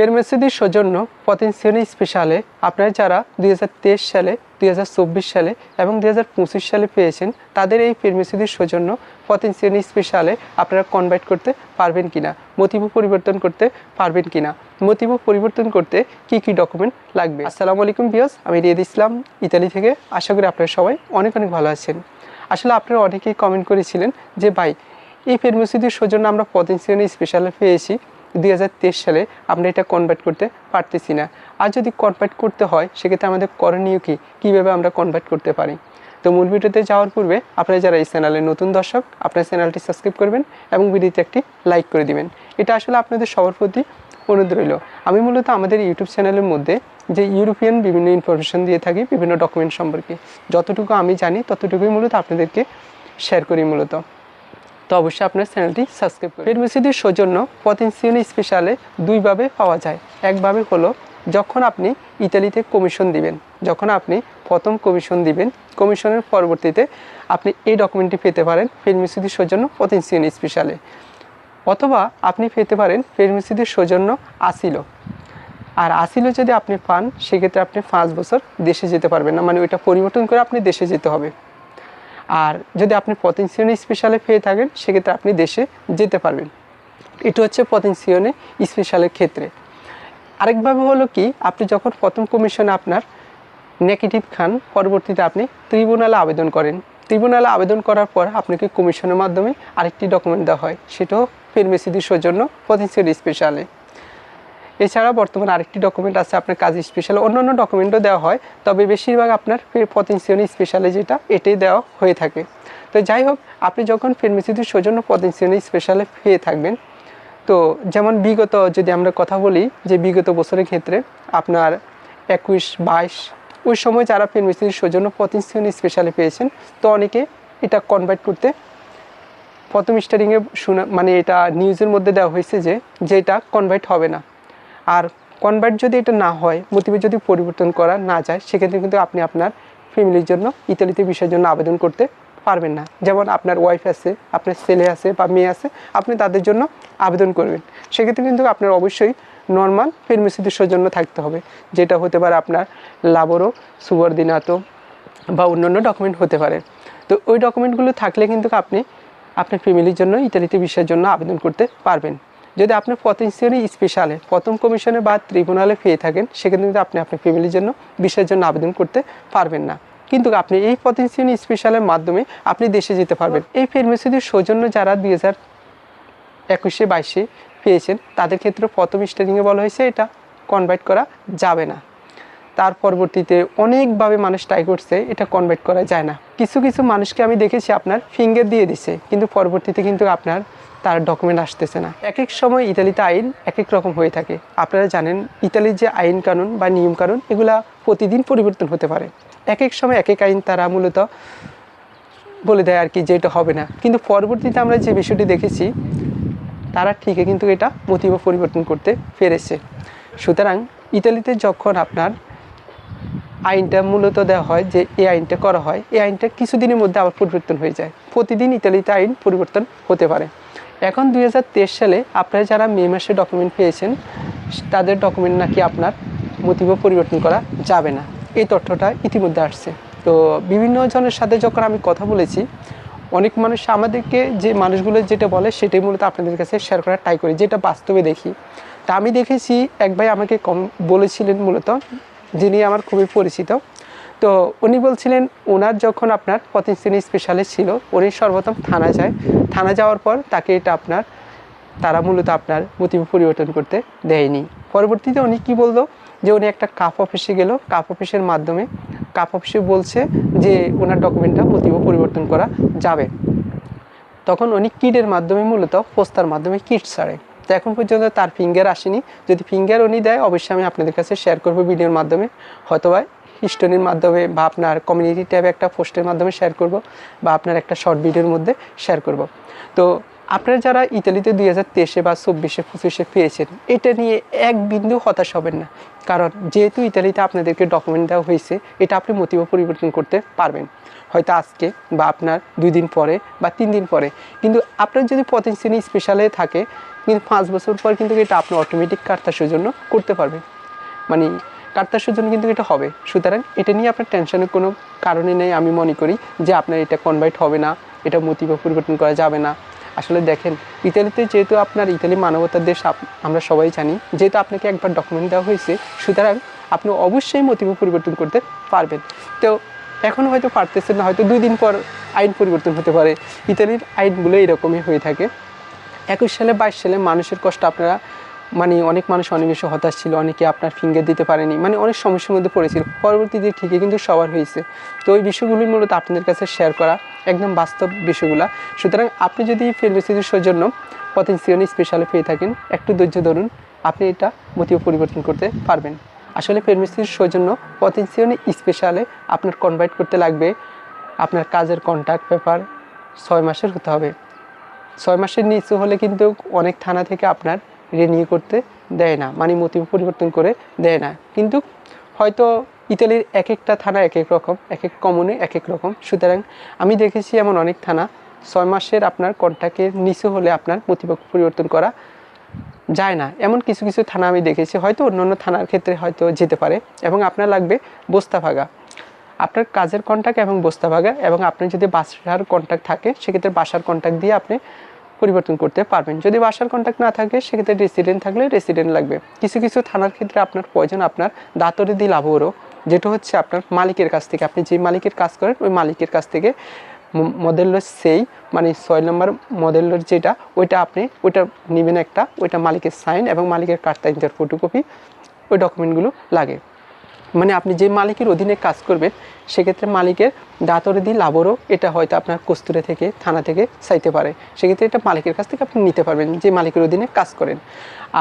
ফেরমেসিদির সৌজন্য পতেন্সিয়ানি স্পেশালে আপনারা যারা দুই হাজার তেইশ সালে, দুই হাজার চব্বিশ সালে এবং দুই হাজার পঁচিশ সালে পেয়েছেন, তাদের এই ফেরমেসিদির সৌজন্য পতেন্সিয়ানি স্পেশালে আপনারা কনভার্ট করতে পারবেন কিনা মোটিভ পরিবর্তন করতে পারবেন কিনা মোটিভ পরিবর্তন করতে কি কি ডকুমেন্ট লাগবে? আসসালামু আলাইকুম বিয়স আমি রিয়াদ ইসলাম, ইতালি থেকে। আশা করি আপনারা সবাই অনেক অনেক ভালো আছেন। আসলে আপনারা অনেকেই কমেন্ট করেছিলেন যে, ভাই, এই ফেরমেসিদির সৌজন্য আমরা পতেন্সিয়ানি স্পেশালে পেয়েছি। দুই হাজার তেইশ সালে আমরা এটা কনভার্ট করতে পারতেছি না। আর যদি কনভার্ট করতে হয়, সেক্ষেত্রে আমাদের করণীয় কী? কীভাবে আমরা কনভার্ট করতে পারি? তো মূল ভিডিওতে যাওয়ার পূর্বে আপনারা যারা এই চ্যানেলের নতুন দর্শক, আপনার চ্যানেলটি সাবস্ক্রাইব করবেন এবং ভিডিওতে একটি লাইক করে দিবেন। এটা আসলে আপনাদের সবার প্রতি অনুরোধ রইল। আমি মূলত আমাদের ইউটিউব চ্যানেলের মধ্যে যে ইউরোপিয়ান বিভিন্ন ইনফরমেশন দিয়ে থাকি, বিভিন্ন ডকুমেন্ট সম্পর্কে, যতটুকু আমি জানি, ততটুকুই মূলত আপনাদেরকে শেয়ার করি মূলত। তো অবশ্যই আপনার চ্যানেলটি সাবস্ক্রাইব করুন। ফেরমেসিডির সৌজন্য পটেন্সিয়াল স্পেশালে দুইভাবে পাওয়া যায়। একভাবে হলো, যখন আপনি ইতালিতে কমিশন দিবেন, যখন আপনি প্রথম কমিশন দিবেন কমিশনের পরবর্তীতে আপনি এই ডকুমেন্টটি পেতে পারেন ফেরমেসিডির সৌজন্য পটেন্সিয়াল স্পেশালে অথবা আপনি পেতে পারেন ফেরমেসিডির সৌজন্য আসিল আর আসিল যদি আপনি পান, সেক্ষেত্রে আপনি পাঁচ বছর দেশে যেতে পারবেন না। মানে ওইটা পরিবর্তন করে আপনি দেশে যেতে হবে। আর যদি আপনি পতেন্সিয়নে স্পেশালে পেয়ে থাকেন, সেক্ষেত্রে আপনি দেশে যেতে পারবেন। এটা হচ্ছে পতেন্সিয়নে স্পেশালের ক্ষেত্রে। আরেকভাবে হলো কি, আপনি যখন প্রথম কমিশনে আপনার নেগেটিভ খান, পরবর্তীতে আপনি ট্রিব্যুনালে আবেদন করেন। ট্রিব্যুনালে আবেদন করার পর আপনাকে কমিশনের মাধ্যমে আরেকটি ডকুমেন্ট দেওয়া হয়। সেটাও ফেরমেসিদির সৌজন্য পতেন্সিয়াল স্পেশালে এছাড়া বর্তমানে আরেকটি ডকুমেন্ট আছে আপনার কাজ স্পেশাল অন্যান্য ডকুমেন্টও দেওয়া হয়, তবে বেশিরভাগ আপনার পটেন্সিয়াল স্পেশালে যেটা, এটাই দেওয়া হয়ে থাকে। তো যাই হোক, আপনি যখন ফেরমেসিটির সৌজন্য পটেন্সিয়াল স্পেশালে পেয়ে থাকবেন, তো যেমন বিগত যদি আমরা কথা বলি, যে বিগত বছরের ক্ষেত্রে আপনার একুশ, বাইশ, ওই সময় যারা ফেরমেসিটির সৌজন্য পটেন্সিয়াল স্পেশালে পেয়েছেন, তো অনেকে এটা কনভার্ট করতে প্রথম স্টারিংয়ে শোনা মানে এটা নিউজের মধ্যে দেওয়া হয়েছে যে, যেটা কনভার্ট হবে না। আর কনভার্ট যদি এটা না হয় মোটিভে যদি পরিবর্তন করা না যায়, সেক্ষেত্রে কিন্তু আপনি আপনার ফ্যামিলির জন্য ইতালিতে বিষয়ের জন্য আবেদন করতে পারবেন না। যেমন আপনার ওয়াইফ আছে, আপনার ছেলে আছে বা মেয়ে আছে, আপনি তাদের জন্য আবেদন করবেন। সেক্ষেত্রে কিন্তু আপনার অবশ্যই নর্মাল ফেরমেসিদের সৌজন্য থাকতে হবে। যেটা হতে পারে আপনার লাবোরো সুবর্দিনাতো বা অন্যান্য ডকুমেন্ট হতে পারে। তো ওই ডকুমেন্টগুলো থাকলে কিন্তু আপনি আপনার ফ্যামিলির জন্য ইতালিতে বিষয়ের জন্য আবেদন করতে পারবেন। যদি আপনি পটেন্সিয়ালি স্পেশালে প্রথম কমিশনে বা ট্রিব্যুনালে পেয়ে থাকেন, সেক্ষেত্রে কিন্তু আপনি আপনার ফ্যামিলির জন্য বিষয়ের জন্য আবেদন করতে পারবেন না। কিন্তু আপনি এই পটেন্সিয়ালি স্পেশালের মাধ্যমে আপনি দেশে যেতে পারবেন। এই ফেরমেসিদের সৌজন্য যারা দুই হাজার একুশে, বাইশে পেয়েছেন, তাদের ক্ষেত্রে প্রথম স্টারিংয়ে বলা হয়েছে, এটা কনভার্ট করা যাবে না। তার পরবর্তীতে অনেকভাবে মানুষ ট্রাই করছে, এটা কনভার্ট করা যায় না। কিছু কিছু মানুষকে আমি দেখেছি আপনার ফিঙ্গার দিয়ে দিছে, কিন্তু পরবর্তীতে কিন্তু আপনার তার ডকুমেন্ট আসতেছে না। এক এক সময় ইতালিতে আইন এক এক রকম হয়ে থাকে। আপনারা জানেন, ইতালির যে আইন কানুন বা নিয়ম কানুন, এগুলা প্রতিদিন পরিবর্তন হতে পারে। এক এক সময় এক এক আইন তারা মূলত বলে দেয় আর কি যে এটা হবে না। কিন্তু পরবর্তীতে আমরা যে বিষয়টি দেখেছি, তারা ঠিকই কিন্তু এটা মোটিভ পরিবর্তন করতে পেরেছে। সুতরাং ইতালিতে যখন আপনার আইনটা মূলত দেওয়া হয় যে এই আইনটা করা হয় এই আইনটা কিছুদিনের মধ্যে আবার পরিবর্তন হয়ে যায়। প্রতিদিন ইতালিতে আইন পরিবর্তন হতে পারে। এখন দু হাজার তেইশ সালে আপনারা যারা মে মাসে ডকুমেন্ট পেয়েছেন, তাদের ডকুমেন্ট নাকি আপনার মোটিভ পরিবর্তন করা যাবে না। এই তথ্যটা ইতিমধ্যে আসছে। তো বিভিন্ন জনের সাথে যখন আমি কথা বলেছি, অনেক মানুষ আমাদেরকে যে মানুষগুলো যেটা বলে, সেটাই মূলত আপনাদের কাছে শেয়ার করার ট্রাই করি। যেটা বাস্তবে দেখি। তা আমি দেখেছি, এক ভাই আমাকে কম বলেছিলেন মূলত, যিনি আমার খুবই পরিচিত। তো উনি বলছিলেন ওনার যখন আপনার পতেন্সিয়াল স্পেশালে ছিল, উনি সর্বপ্রথম থানা যায়। থানা যাওয়ার পর তাকে এটা আপনার, তারা মূলত আপনার মোটিভ পরিবর্তন করতে দেয়নি। পরবর্তীতে উনি কি বলল? যে উনি একটা কাপ অফিসে গেল। কাপ অফিসের মাধ্যমে কাপ অফিসে বলছে যে ওনার ডকুমেন্টটা মোটিভ পরিবর্তন করা যাবে। তখন উনি কিটের মাধ্যমে মূলত পোস্তার মাধ্যমে কিট ছাড়ে। তো এখন পর্যন্ত তার ফিঙ্গার আসেনি। যদি ফিঙ্গার উনি দেয়, অবশ্যই আমি আপনাদের কাছে শেয়ার করব ভিডিওর মাধ্যমে। হয়তোবা হিস্টোরির মাধ্যমে বা আপনার কমিউনিটি ট্যাবে একটা পোস্টের মাধ্যমে শেয়ার করব বা আপনার একটা শর্ট ভিডিওর মধ্যে শেয়ার করব। তো আপনারা যারা ইতালিতে দুই হাজার তেইশে বা চব্বিশে, পঁচিশে পেয়েছেন, এটা নিয়ে এক বিন্দু হতাশ হবেন না। কারণ যেহেতু ইতালিতে আপনাদেরকে ডকুমেন্ট দেওয়া হয়েছে, এটা আপনি মোটিভ পরিবর্তন করতে পারবেন। হয়তো আজকে বা আপনার দুই দিন পরে বা তিন দিন পরে। কিন্তু আপনার যদি পটেন্সিয়ালি স্পেশালে থাকে, কিন্তু পাঁচ বছর পর কিন্তু এটা আপনি অটোমেটিক কার্তাসের জন্য করতে পারবেন। মানে কার্তাসের জন্য কিন্তু এটা হবে। সুতরাং এটা নিয়ে আপনার টেনশনের কোনো কারণে নেই, আমি মনে করি যে আপনার এটা কনভার্ট হবে না, এটা মতিবা পরিবর্তন করা যাবে না। আসলে দেখেন, ইতালিতে যেহেতু আপনার ইতালি মানবতার দেশ আমরা সবাই জানি, যেহেতু আপনাকে একবার ডকুমেন্ট দেওয়া হয়েছে, সুতরাং আপনি অবশ্যই মতিব পরিবর্তন করতে পারবেন। তো এখন হয়তো পারতেছেন না, হয়তো দুই দিন পর আইন পরিবর্তন হতে পারে। ইতালির আইনগুলো এরকমই হয়ে থাকে। একুশ সালে বাইশ সালে মানুষের কষ্ট আপনারা মানে অনেক মানুষ অনেক হতাশ ছিল, অনেকে আপনার ফিঙ্গার দিতে পারেনি মানে অনেক সমস্যার মধ্যে পড়েছিল। পরবর্তীতে ঠিকই কিন্তু সবার হয়েছে। তো ওই বিষয়গুলি মূলত আপনাদের কাছে শেয়ার করা একদম বাস্তব বিষয়গুলো। সুতরাং আপনি যদি ফেলবেসিটির সৌজন্য পটেন্সিয়াল স্পেশালে পেয়ে থাকেন, একটু ধৈর্য ধরুন, আপনি এটা মতীয় পরিবর্তন করতে পারবেন। আসলে ফেরমেসির সৌজন্য পটেন্সিয়াল স্পেশালে আপনার কনভার্ট করতে লাগবে, আপনার কাজের কন্ট্যাক্ট পেপার ছয় মাসের হতে হবে। ছয় মাসের নিচে হলে কিন্তু অনেক থানা থেকে আপনার রিনিউ করতে দেয় না মানে মোটিভ পরিবর্তন করে দেয় না। কিন্তু হয়তো ইতালির এক একটা থানা এক এক রকম এক এক কমনে এক এক রকম। সুতরাং আমি দেখেছি এমন অনেক থানা, ছয় মাসের আপনার কন্ট্যাক্টের নিচে হলে আপনার মোটিভ পরিবর্তন করা যায় না। এমন কিছু কিছু থানা আমি দেখেছি, হয়তো অন্য অন্য থানার ক্ষেত্রে হয়তো যেতে পারে। এবং আপনার লাগবে বস্তা ভাগা। আপনার কাজের কন্ট্যাক্ট এবং বস্তা ভাগা, এবং আপনি যদি বাসার কন্ট্যাক্ট থাকে, সেক্ষেত্রে বাসার কন্ট্যাক্ট দিয়ে আপনি পরিবর্তন করতে পারবেন। যদি বাসার কন্ট্যাক্ট না থাকে, সেক্ষেত্রে রেসিডেন্ট থাকলে রেসিডেন্ট লাগবে। কিছু কিছু থানার ক্ষেত্রে আপনার প্রয়োজন আপনার দাতরে দি লাভরও যেটা হচ্ছে আপনার মালিকের কাছ থেকে। আপনি যে মালিকের কাজ করেন, ওই মালিকের কাছ থেকে মডেলের সেই মানে ছয় নম্বর মডেলের যেটা, ওইটা আপনি, ওইটা নেবেন একটা, ওইটা মালিকের সাইন এবং মালিকের কার্তা ইন্টার ফটোকপি ওই ডকুমেন্টগুলো লাগে। মানে আপনি যে মালিকের অধীনে কাজ করবেন, সেক্ষেত্রে মালিকের দাঁতরে দিয়ে লাভরও এটা হয়তো আপনার কস্তুরে থেকে, থানা থেকে চাইতে পারে। সেক্ষেত্রে এটা মালিকের কাছ থেকে আপনি নিতে পারবেন, যে মালিকের অধীনে কাজ করেন।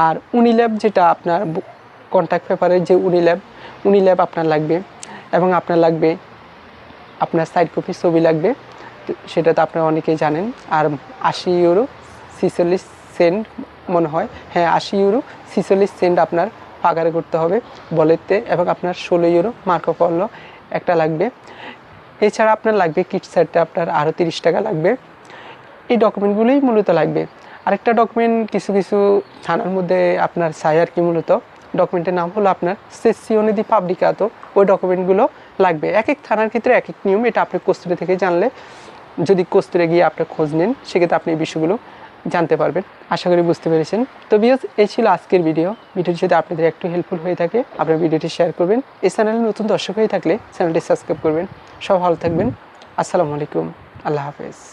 আর উনিল্যাব যেটা আপনার কন্ট্যাক্ট পেপারের যে উনিল্যাব উনিল্যাব আপনার লাগবে এবং আপনার লাগবে, আপনার সাইড কপি ছবি লাগবে সেটা তো আপনারা অনেকেই জানেন। আর আশি ইউরো ছিচল্লিশ সেন্ট মনে হয়। হ্যাঁ আশি ইউরো ছিচল্লিশ সেন্ট আপনার পাগারে করতে হবে বলেতে এবং আপনার ষোলো ইউরো মার্কো পড়ল একটা লাগবে। এছাড়া আপনার লাগবে কিট সেটটা আপনার আরও তিরিশ টাকা লাগবে। এই ডকুমেন্টগুলোই মূলত লাগবে। আরেকটা ডকুমেন্ট কিছু কিছু থানার মধ্যে আপনার চাই আর কি মূলত। ডকুমেন্টের নাম হলো আপনার সেসিওনে দি পাবলিকাতো ওই ডকুমেন্টগুলো লাগবে। এক এক থানার ক্ষেত্রে এক এক নিয়ম, এটা আপনি কস্তুরে থেকে জানলে। যদি কস্তুরে গিয়ে আপনার খোঁজ নেন, সেক্ষেত্রে আপনি এই বিষয়গুলো জানতে পারবেন। আশা করি বুঝতে পেরেছেন। তো বিয়স এই ছিল আজকের ভিডিও ভিডিওটি যদি আপনাদের একটু হেল্পফুল হয়ে থাকে, আপনার ভিডিওটি শেয়ার করবেন। এই চ্যানেলে নতুন দর্শক হয়ে থাকলে চ্যানেলটি সাবস্ক্রাইব করবেন। সব ভালো থাকবেন। আসসালামু আলাইকুম। আল্লাহ হাফেজ।